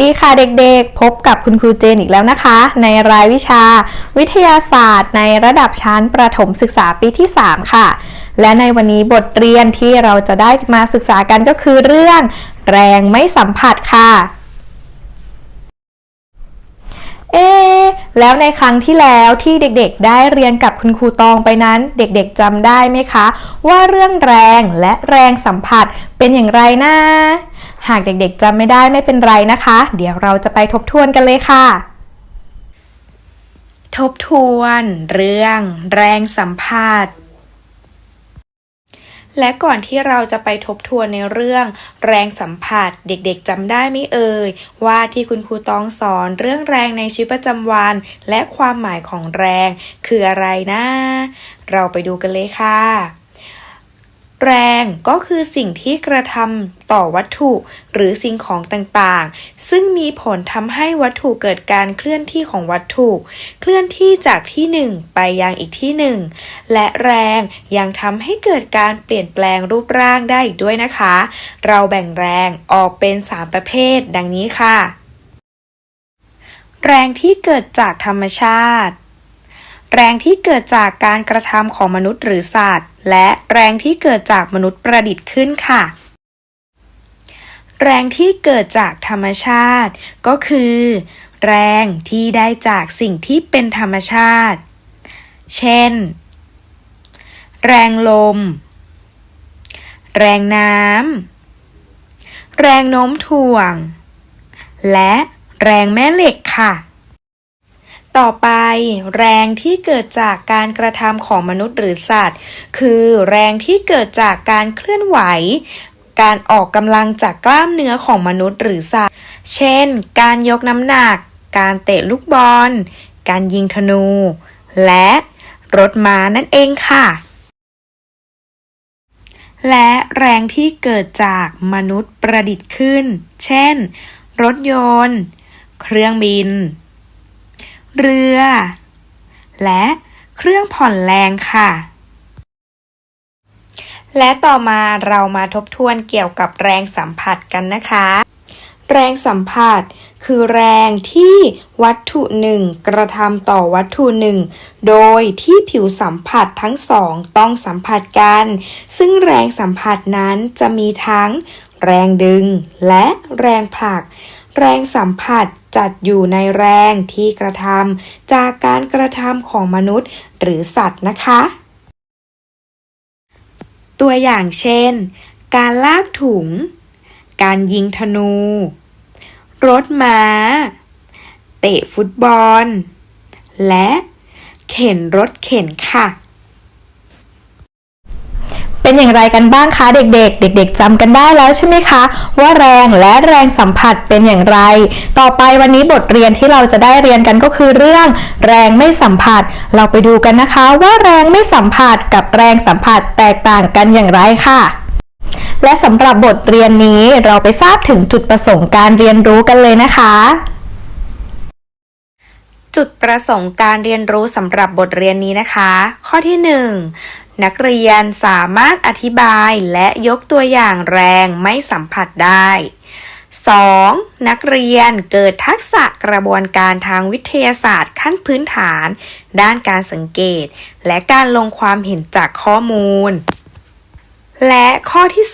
วัสดีค่ะเด็กๆ พบกับคุณครูเจนอีกแล้วนะคะ ในรายวิชา วิทยาศาสตร์ ในระดับชั้นประถมศึกษาปีที่ 3 ค่ะ และในวันนี้บทเรียนที่เราจะได้มาศึกษากันก็คือเรื่อง แรงไม่สัมผัสค่ะ เอแล้วในครั้งที่แล้วที่เด็กๆ ได้เรียนกับคุณครูตองไปนั้น เด็กๆจำได้ไหมคะ ว่าเรื่องแรงและแรงสัมผัสเป็นอย่างไรนะ หากเด็กๆจำไม่ได้ไม่เป็นไรนะคะ เดี๋ยวเราจะไปทบทวนกันเลยค่ะ ทบทวน เรื่อง แรงสัมผัสและก่อนที่เราจะไปทบทวนในเรื่อง แรงสัมผัสเด็กๆจำได้ไหมเอ่ย ว่าที่คุณครูตองสอนเรื่องแรงในชีวิตประจำวัน และความหมายของแรง คืออะไรนะ เราไปดูกันเลยค่ะ แรงก็คือสิ่งที่กระทำต่อวัตถุหรือสิ่งของต่างๆ ซึ่งมีผลทำให้วัตถุเกิดการเคลื่อนที่ของวัตถุ เคลื่อนที่จากที่หนึ่งไปยังอีกที่หนึ่งและแรงยังทำให้เกิดการเปลี่ยนแปลงรูปร่างได้อีกด้วยนะคะ เราแบ่งแรงออกเป็น 3 ประเภท ดังนี้ค่ะ แรงที่เกิดจากธรรมชาติ แรงที่เกิดจากการกระทำของมนุษย์หรือสัตว์ และแรงที่เกิดจากมนุษย์ประดิษฐ์ขึ้นค่ะ แรงที่เกิดจากธรรมชาติ ก็คือ แรงที่ได้จากสิ่งที่เป็นธรรมชาติ เช่น แรงลม แรงน้ำ แรงโน้มถ่วง และแรงแม่เหล็กค่ะ ต่อไปแรงที่เกิดจากการกระทำของมนุษย์หรือสัตว์ คือแรงที่เกิดจากการเคลื่อนไหว การออกกำลังจากกล้ามเนื้อของมนุษย์หรือสัตว์ เช่น การยกน้ำหนัก การเตะลูกบอล การยิงธนู และรถม้านั่นเองค่ะ และแรงที่เกิดจากมนุษย์ประดิษฐ์ขึ้น เช่น รถยนต์ เครื่องบิน เรือ และเครื่องผ่อนแรงค่ะ และต่อมาเรามาทบทวนเกี่ยวกับแรงสัมผัสกันนะคะ แรงสัมผัสคือแรงที่วัตถุหนึ่งกระทำต่อวัตถุหนึ่ง โดยที่ผิวสัมผัสทั้งสองต้องสัมผัสกัน ซึ่งแรงสัมผัสนั้นจะมีทั้ง แรงดึงและแรงผลัก แรงสัมผัสจัดอยู่ในแรงที่กระทำจากการกระทำของมนุษย์หรือสัตว์นะคะ ตัวอย่างเช่น การลากถุง การยิงธนู รถม้า เตะฟุตบอล และเข็นรถเข็นค่ะ เป็นอย่างไรกันบ้างคะเด็ก ๆ เด็ก ๆจำกันได้แล้วใช่ไหมคะ ว่าแรงและแรงสัมผัสเป็นอย่างไร ต่อไปวันนี้บทเรียนที่เราจะได้เรียนกันก็คือเรื่อง แรงไม่สัมผัส เราไปดูกันนะคะ ว่าแรงไม่สัมผัสกับแรงสัมผัสแตกต่างกันอย่างไรค่ะและสำหรับบทเรียนนี้เราไปทราบถึงจุดประสงค์การเรียนรู้กันเลยนะคะ จุดประสงค์การเรียนรู้สำหรับบทเรียนนี้นะคะ ข้อที่ 1 นักเรียนสามารถอธิบายและยกตัวอย่างแรงไม่สัมผัสได้ 2. นักเรียนเกิดทักษะกระบวนการทางวิทยาศาสตร์ขั้นพื้นฐาน ด้านการสังเกต และการลงความเห็นจากข้อมูล และข้อที่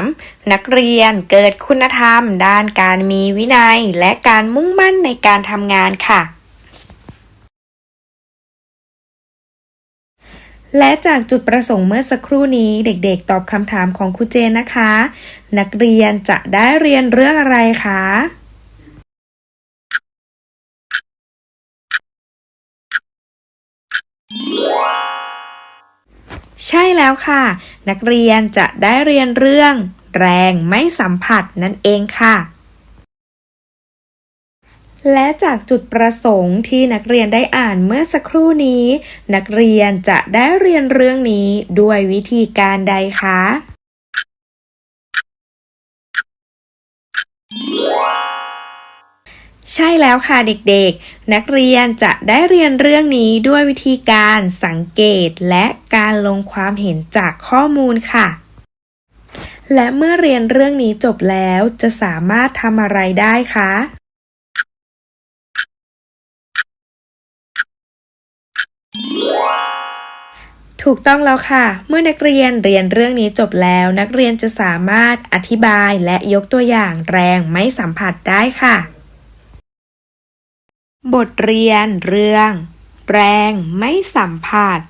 3 นักเรียนเกิดคุณธรรม ด้านการมีวินัย และการมุ่งมั่นในการทำงานค่ะ และจากจุดประสงค์เมื่อสักครู่นี้เด็กๆ ตอบคำถามของครูเจนนะคะ นักเรียนจะได้เรียนเรื่องอะไรคะใช่แล้วค่ะ นักเรียนจะได้เรียนเรื่อง แรงไม่สัมผัสนั่นเองค่ะ และจากจุดประสงค์ที่นักเรียนได้อ่านเมื่อสักครู่นี้ นักเรียนจะได้เรียนเรื่องนี้ด้วยวิธีการใดคะใช่แล้วค่ะเด็กๆ นักเรียนจะได้เรียนเรื่องนี้ด้วยวิธีการสังเกตและการลงความเห็นจากข้อมูลค่ะ และเมื่อเรียนเรื่องนี้จบแล้วจะสามารถทำอะไรได้คะ ถูกต้องแล้วค่ะ เมื่อนักเรียนเรียนเรื่องนี้จบแล้ว นักเรียนจะสามารถอธิบายและยกตัวอย่างแรงไม่สัมผัสได้ค่ะ บทเรียนเรื่อง แรงไม่สัมผัส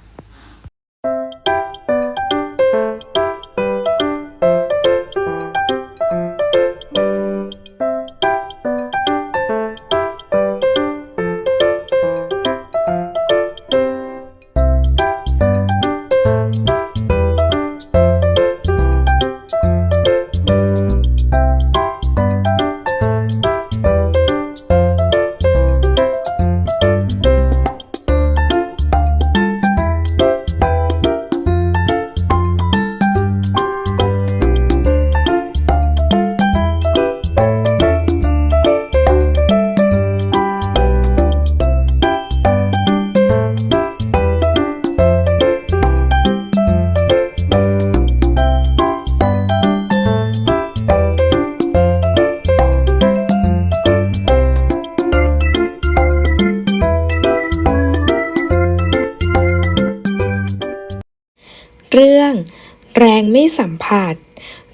ไม่สัมผัส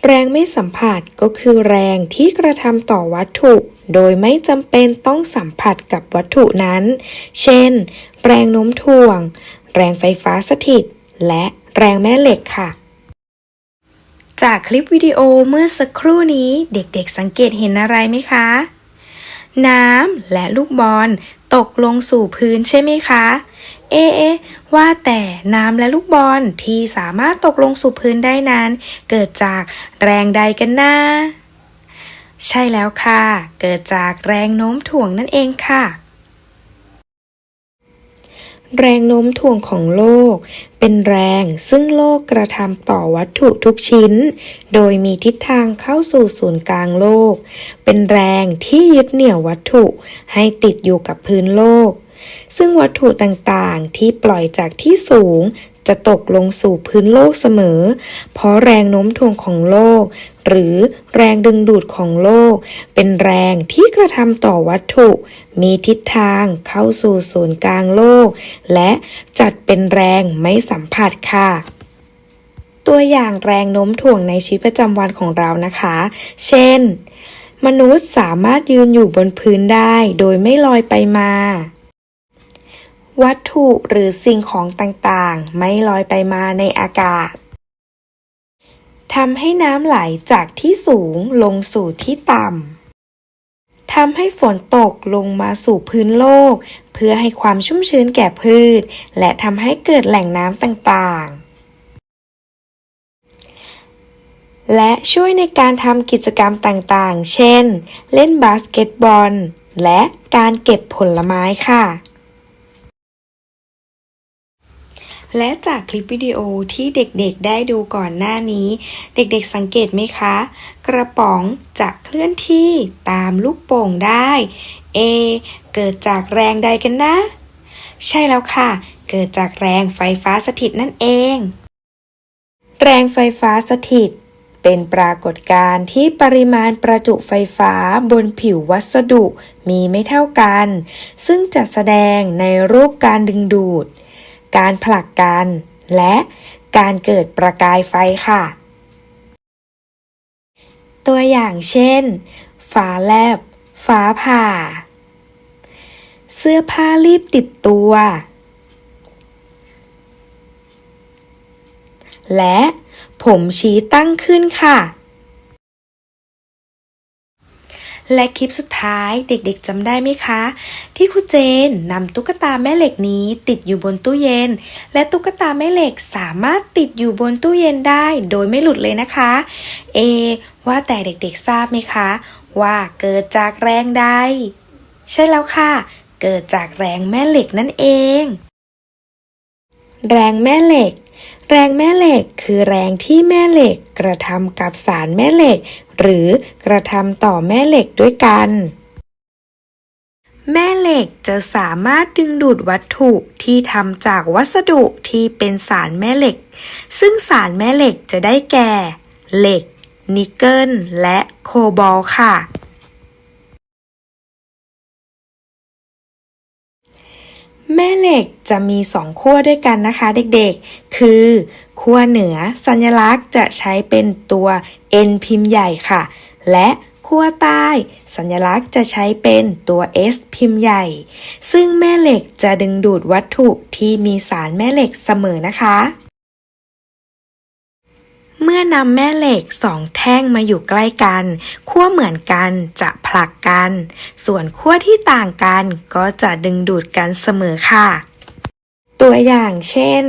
แรงไม่สัมผัสก็คือแรงที่กระทำต่อวัตถุ โดยไม่จำเป็นต้องสัมผัสกับวัตถุนั้น เช่น แรงโน้มถ่วง แรงไฟฟ้าสถิต และแรงแม่เหล็กค่ะ จากคลิปวิดีโอเมื่อสักครู่นี้เด็กๆสังเกตเห็นอะไรไหมคะ น้ำและลูกบอลตกลงสู่พื้นใช่ไหมคะ เอเอะว่าแต่น้ำและลูกบอลที่สามารถตกลงสู่พื้นได้นั้น เกิดจากแรงใดกันนะใช่แล้วค่ะ เกิดจากแรงโน้มถ่วงนั่นเองค่ะ แรงโน้มถ่วงของโลก เป็นแรงซึ่งโลกกระทำต่อวัตถุทุกชิ้น โดยมีทิศทางเข้าสู่ศูนย์กลางโลก เป็นแรงที่ยึดเหนี่ยววัตถุให้ติดอยู่กับพื้นโลก ซึ่งวัตถุต่างๆ ที่ปล่อยจากที่สูง จะตกลงสู่พื้นโลกเสมอ เพราะแรงโน้มถ่วงของโลก หรือแรงดึงดูดของโลก เป็นแรงที่กระทำต่อวัตถุ มีทิศทางเข้าสู่ศูนย์กลางโลก และจัดเป็นแรงไม่สัมผัสค่ะตัวอย่างแรงโน้มถ่วงในชีวิตประจำวันของเรานะคะ เช่น มนุษย์สามารถยืนอยู่บนพื้นได้โดยไม่ลอยไปมา วัตถุหรือสิ่งของต่างๆ ไม่ลอยไปมาในอากาศทำให้น้ำไหลจากที่สูงลงสู่ที่ต่ำทำให้ฝนตกลงมาสู่พื้นโลก เพื่อให้ความชุ่มชื้นแก่พืช และทำให้เกิดแหล่งน้ำต่างๆ และช่วยในการทำกิจกรรมต่างๆ เช่น เล่นบาสเกตบอล และการเก็บผลไม้ค่ะ และจากคลิปวิดีโอที่เด็กๆได้ดูก่อนหน้านี้ เด็กๆสังเกตไหมคะ กระป๋องจะเคลื่อนที่ตามลูกโป่งได้เอเกิดจากแรงใดกันนะ ใช่แล้วค่ะ เกิดจากแรงไฟฟ้าสถิตนั่นเอง แรงไฟฟ้าสถิต เป็นปรากฏการณ์ที่ปริมาณประจุไฟฟ้าบนผิววัสดุมีไม่เท่ากัน ซึ่งจะแสดงในรูปการดึงดูด การผลักกัน และการเกิดประกายไฟค่ะ ตัวอย่างเช่น ฟ้าแลบ ฟ้าผ่า เสื้อผ้ารีบติดตัว และผมชี้ตั้งขึ้นค่ะ และคลิปสุดท้ายเด็กๆจำได้ไหมคะ ที่ครูเจนนำตุ๊กตาแม่เหล็กนี้ติดอยู่บนตู้เย็น และตุ๊กตาแม่เหล็กสามารถติดอยู่บนตู้เย็นได้โดยไม่หลุดเลยนะคะ เอ ว่าแต่เด็กๆทราบไหมคะ ว่าเกิดจากแรงใด ใช่แล้วค่ะ เกิดจากแรงแม่เหล็กนั่นเอง แรงแม่เหล็กแรงแม่เหล็กคือแรงที่แม่เหล็กกระทำกับสารแม่เหล็ก หรือกระทำต่อแม่เหล็กด้วยกัน แม่เหล็กจะสามารถดึงดูดวัตถุที่ทำจากวัสดุที่เป็นสารแม่เหล็ก ซึ่งสารแม่เหล็กจะได้แก่ เหล็ก นิกเกิล และโคบอลค่ะแม่เหล็กจะมีสองขั้วด้วยกันนะคะเด็กๆ คือขั้วเหนือสัญลักษณ์จะใช้เป็นตัว N พิมพ์ใหญ่ค่ะ และขั้วใต้ สัญลักษณ์จะใช้เป็นตัว S พิมพ์ใหญ่ ซึ่งแม่เหล็กจะดึงดูดวัตถุที่มีสารแม่เหล็กเสมอนะคะ เมื่อนำแม่เหล็กสองแท่งมาอยู่ใกล้กันขั้วเหมือนกันจะผลักกัน ส่วนขั้วที่ต่างกันก็จะดึงดูดกันเสมอค่ะ ตัวอย่างเช่น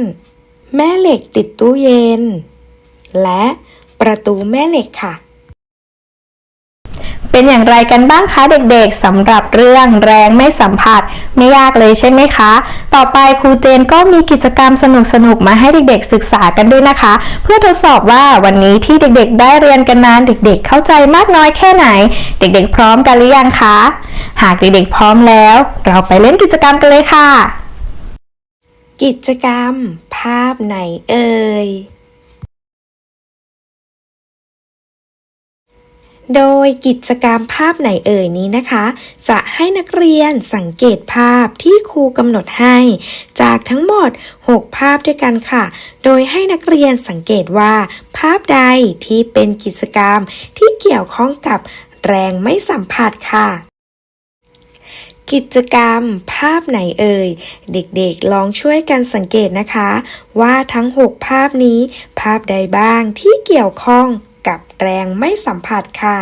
แม่เหล็กติดตู้เย็น และ ประตูแม่เหล็กค่ะ เป็นอย่างไรกันบ้างคะเด็กๆสำหรับเรื่องแรงไม่สัมผัส ไม่ยากเลยใช่ไหมคะ ต่อไปครูเจนก็มีกิจกรรมสนุกๆมาให้เด็กๆศึกษากันด้วยนะคะ เพื่อทดสอบว่าวันนี้ที่เด็กๆ ได้เรียนกันนั้นเด็กๆ เข้าใจมากน้อยแค่ไหน เด็กๆ พร้อมกันหรือยังคะ หากเด็กๆ พร้อมแล้ว เราไปเล่นกิจกรรมกันเลยค่ะ กิจกรรม ภาพไหนเอ่ย โดยกิจกรรมภาพไหนเอ่ยนี้นะคะ จะให้นักเรียนสังเกตภาพที่ครูกำหนดให้ จากทั้งหมด 6 ภาพด้วยกันค่ะ โดยให้นักเรียนสังเกตว่า ภาพใดที่เป็นกิจกรรมที่เกี่ยวข้องกับแรงไม่สัมผัสค่ะ กิจกรรมภาพไหนเอ่ย เด็กๆลองช่วยกันสังเกตนะคะ ว่าทั้ง 6 ภาพนี้ ภาพใดบ้างที่เกี่ยวข้อง กับแรงไม่สัมผัสค่ะ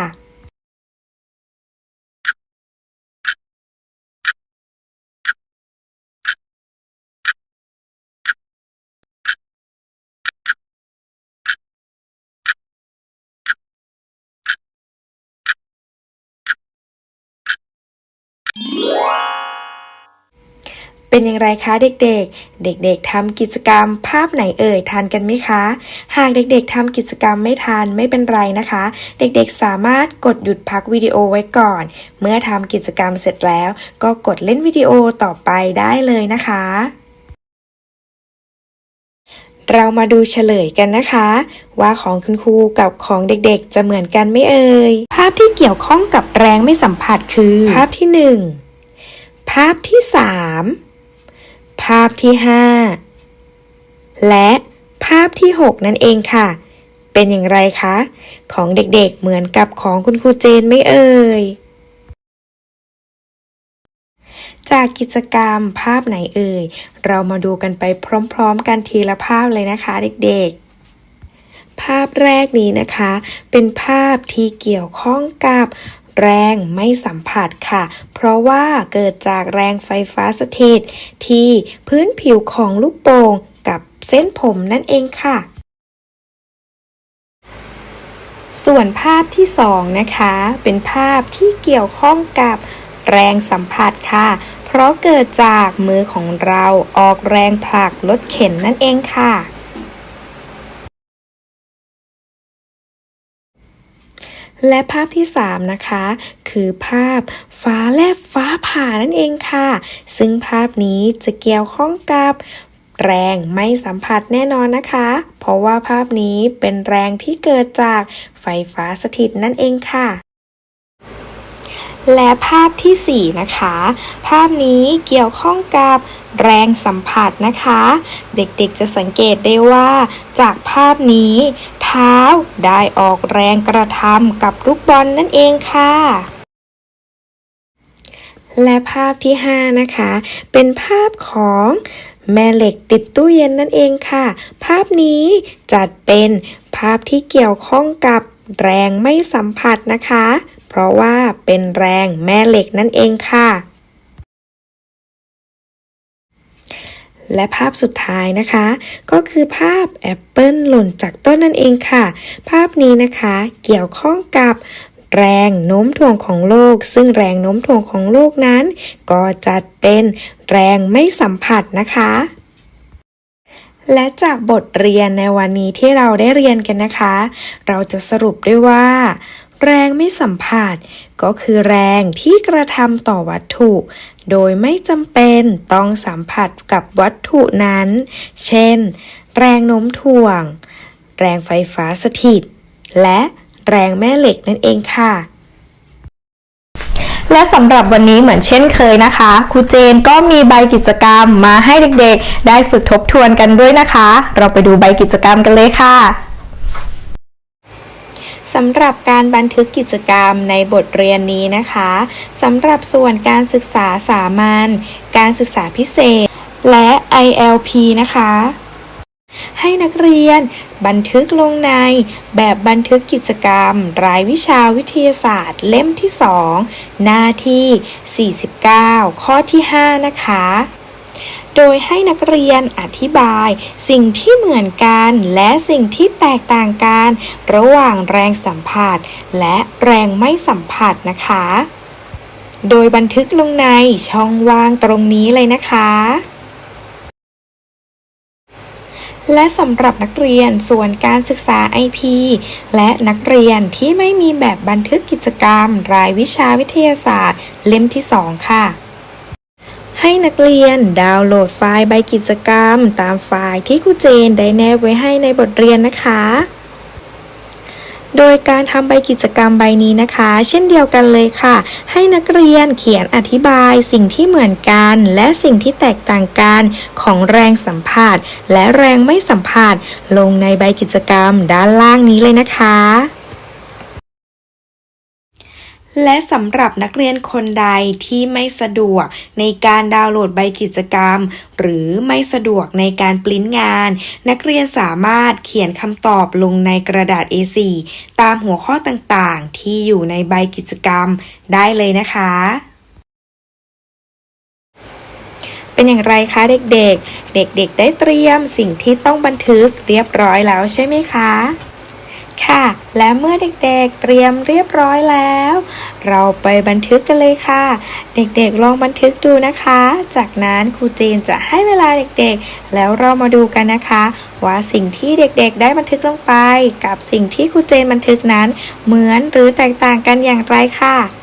เป็นอย่างไรคะเด็กๆ เด็กๆทำกิจกรรม ภาพไหนเอ่ยทานกันไหมคะ หากเด็กๆทำกิจกรรมไม่ทานไม่เป็นไรนะคะ เด็กๆสามารถกดหยุดพักวิดีโอไว้ก่อน เมื่อทำกิจกรรมเสร็จแล้ว ก็กดเล่นวิดีโอต่อไปได้เลยนะคะ เรามาดูเฉลยกันนะคะ ว่าของคุณครูกับของเด็กๆ จะเหมือนกันไหมเอ่ย ภาพที่เกี่ยวข้องกับแรงไม่สัมผัสคือ ภาพที่หนึ่งภาพที่สาม ภาพที่ห้าและภาพที่หกนั่นเองค่ะ เป็นอย่างไรคะ ของเด็กๆเหมือนกับของคุณครูเจนไม่เอ่ย จากกิจกรรมภาพไหนเอ่ย เรามาดูกันไปพร้อมๆ กันทีละภาพเลยนะคะเด็กๆภาพแรกนี้นะคะ เป็นภาพที่เกี่ยวข้องกับ แรงไม่สัมผัสค่ะ เพราะว่าเกิดจากแรงไฟฟ้าสถิตที่พื้นผิวของลูกโป่งกับเส้นผมนั่นเองค่ะ ส่วนภาพที่สองนะคะ เป็นภาพที่เกี่ยวข้องกับแรงสัมผัสค่ะ เพราะเกิดจากมือของเราออกแรงผลักรถเข็นนั่นเองค่ะ และภาพที่ 3 นะคะ คือภาพฟ้าแลบฟ้าผ่านั่นเองค่ะ ซึ่งภาพนี้จะเกี่ยวข้องกับแรงไม่สัมผัสแน่นอนนะคะ เพราะว่าภาพนี้เป็นแรงที่เกิดจากไฟฟ้าสถิตนั่นเองค่ะ และภาพทีสี่4 นะคะ ภาพนี้เกี่ยวข้องกับแรงสัมผัสนะคะ เด็กๆจะสังเกตได้ว่า จากภาพนี้ เท้า ได้ออกแรงกระทำกับลูกบอลนนั่นเองค่ะ และภาพที่ 5 นะคะ เป็นภาพของแม่เหล็กติดตู้เย็นนั่นเองค่ะ ภาพนี้จัดเป็นภาพที่เกี่ยวข้องกับแรงไม่สัมผัสนะคะ เพราะว่าเป็นแรงแม่เหล็กนั่นเองค่ะ และภาพสุดท้ายนะคะ ก็คือภาพแอปเปิลหล่นจากต้นนั่นเองค่ะ ภาพนี้นะคะเกี่ยวข้องกับแรงโน้มถ่วงของโลก ซึ่งแรงโน้มถ่วงของโลกนั้น ก็จัดเป็นแรงไม่สัมผัสนะคะและจากบทเรียนในวันนี้ที่เราได้เรียนกันนะคะ เราจะสรุปได้ว่า แรงไม่สัมผัส ก็คือแรงที่กระทำต่อวัตถุ โดยไม่จำเป็นต้องสัมผัสกับวัตถุนั้น เช่น แรงโน้มถ่วง แรงไฟฟ้าสถิต และแรงแม่เหล็กนั่นเองค่ะและสำหรับวันนี้เหมือนเช่นเคยนะคะครูเจนก็มีใบกิจกรรมมาให้เด็กๆ ได้ฝึกทบทวนกันด้วยนะคะ เราไปดูใบกิจกรรมกันเลยค่ะ สำหรับการบันทึกกิจกรรมในบทเรียนนี้นะคะสำหรับส่วนการศึกษาสามัญการศึกษาพิเศษ และ ILP นะคะ ให้นักเรียนบันทึกลงในแบบบันทึกกิจกรรม รายวิชาวิทยาศาสตร์ เล่มที่ 2 หน้าที่ 49 ข้อที่ 5 นะคะ โดยให้นักเรียนอธิบาย สิ่งที่เหมือนกันและสิ่งที่แตกต่างกัน ระหว่างแรงสัมผัส และแรงไม่สัมผัสนะคะ โดยบันทึกลงในช่องว่างตรงนี้เลยนะคะและสำหรับนักเรียนส่วนการศึกษา IP และนักเรียนที่ไม่มีแบบบันทึกกิจกรรม รายวิชาวิทยาศาสตร์ เล่มที่ 2 ค่ะ ให้นักเรียนดาวน์โหลดไฟล์ใบกิจกรรม ตามไฟล์ที่ครูเจนได้แนบไว้ให้ในบทเรียนนะคะ โดยการทำใบกิจกรรมใบนี้นะคะ เช่นเดียวกันเลยค่ะ ให้นักเรียนเขียนอธิบายสิ่งที่เหมือนกัน และสิ่งที่แตกต่างกันของแรงสัมผัสและแรงไม่สัมผัสลงในใบกิจกรรมด้านล่างนี้เลยนะคะ และสำหรับนักเรียนคนใดที่ไม่สะดวกในการดาวน์โหลดใบกิจกรรม หรือไม่สะดวกในการปริ้นงาน นักเรียนสามารถเขียนคำตอบลงในกระดาษ A4 ตามหัวข้อต่างๆ ที่อยู่ในใบกิจกรรมได้เลยนะคะ เป็นอย่างไรคะเด็กๆ เด็กๆ ได้เตรียมสิ่งที่ต้องบันทึกเรียบร้อยแล้วใช่ไหมคะ ค่ะ และเมื่อเด็กๆเตรียมเรียบร้อยแล้ว เราไปบันทึกกันเลยค่ะ เด็กๆลองบันทึกดูนะคะ จากนั้นครูจีนจะให้เวลาเด็กๆ แล้วเรามาดูกันนะคะ ว่าสิ่งที่เด็กๆ ได้บันทึกลงไป กับสิ่งที่ครูเจนบันทึกนั้น เหมือนหรือแตกต่างกันอย่างไรค่ะ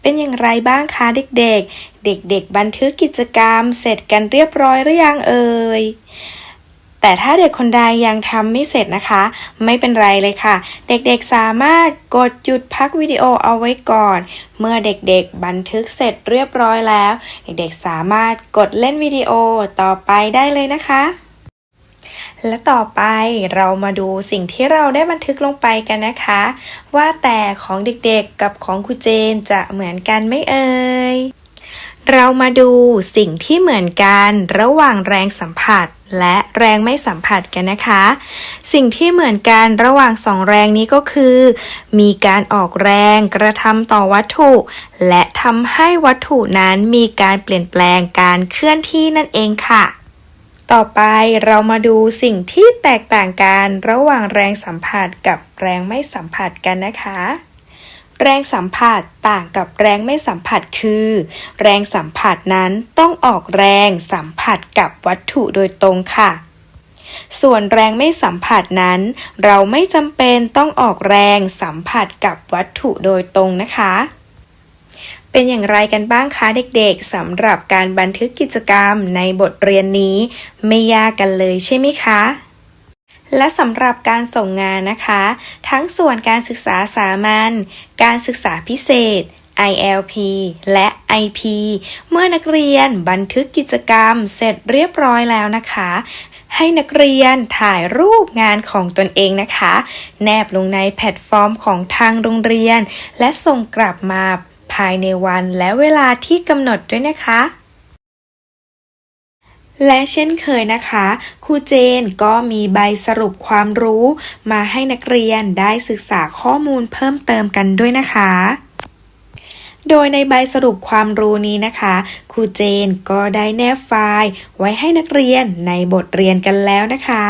เป็นอย่างไรบ้างคะเด็กๆ เด็กๆ บันทึกกิจกรรมเสร็จกันเรียบร้อยหรือยังเอ่ยแต่ถ้าเด็กคนใดยังทำไม่เสร็จนะคะ ไม่เป็นไรเลยค่ะ เด็กๆสามารถกดหยุดพักวิดีโอเอาไว้ก่อน เมื่อเด็กๆบันทึกเสร็จเรียบร้อยแล้ว เด็กๆสามารถกดเล่นวิดีโอต่อไปได้เลยนะคะ และต่อไปเรามาดูสิ่งที่เราได้บันทึกลงไปกันนะคะ ว่าแต่ของเด็กๆกับของครูเจนจะเหมือนกันไหมเอ่ยเรามาดูสิ่งที่เหมือนกันระหว่างแรงสัมผัสและแรงไม่สัมผัสกันนะคะ สิ่งที่เหมือนกันระหว่างสองแรงนี้ก็คือ มีการออกแรงกระทำต่อวัตถุ และทำให้วัตถุนั้นมีการเปลี่ยนแปลงการเคลื่อนที่นั่นเองค่ะ ต่อไปเรามาดูสิ่งที่แตกต่างกันระหว่างแรงสัมผัสกับแรงไม่สัมผัสกันนะคะ แรงสัมผัสต่างกับแรงไม่สัมผัสคือ แรงสัมผัสนั้นต้องออกแรงสัมผัสกับวัตถุโดยตรงค่ะ ส่วนแรงไม่สัมผัสนั้น เราไม่จำเป็นต้องออกแรงสัมผัสกับวัตถุโดยตรงนะคะ เป็นอย่างไรกันบ้างคะเด็กๆสำหรับการบันทึกกิจกรรมในบทเรียนนี้ ไม่ยากกันเลยใช่ไหมคะ และสำหรับการส่งงานนะคะ ทั้งส่วนการศึกษาสามัญการศึกษาพิเศษ ILP และ IP เมื่อนักเรียนบันทึกกิจกรรมเสร็จเรียบร้อยแล้วนะคะ ให้นักเรียนถ่ายรูปงานของตนเองนะคะ แนบลงในแพลตฟอร์มของทางโรงเรียน และส่งกลับมาายในวันและเวลาที่กำหนดด้วยนะคะและเช่นเคยนะคะครูเจนก็มีใบสรุปความรู้ มาให้นักเรียนได้ศึกษาข้อมูลเพิ่มเติมกันด้วยนะคะ โดยในใบสรุปความรู้นี้นะคะครูเจนก็ได้แนบไฟล์ ไว้ให้นักเรียนในบทเรียนกันแล้วนะคะ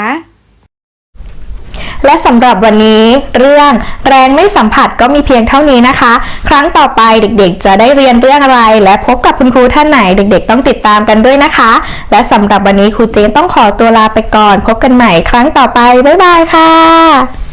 และสำหรับวันนี้เรื่องแรงไม่สัมผัสก็มีเพียงเท่านี้นะคะ ครั้งต่อไปเด็กๆ จะได้เรียนเรื่องอะไร และพบกับคุณครูท่านไหนเด็ก ๆ ต้องติดตามกันด้วยนะคะ และสำหรับวันนี้ครูเจนต้องขอตัวลาไปก่อน พบกันใหม่ครั้งต่อไป บ๊ายบายค่ะ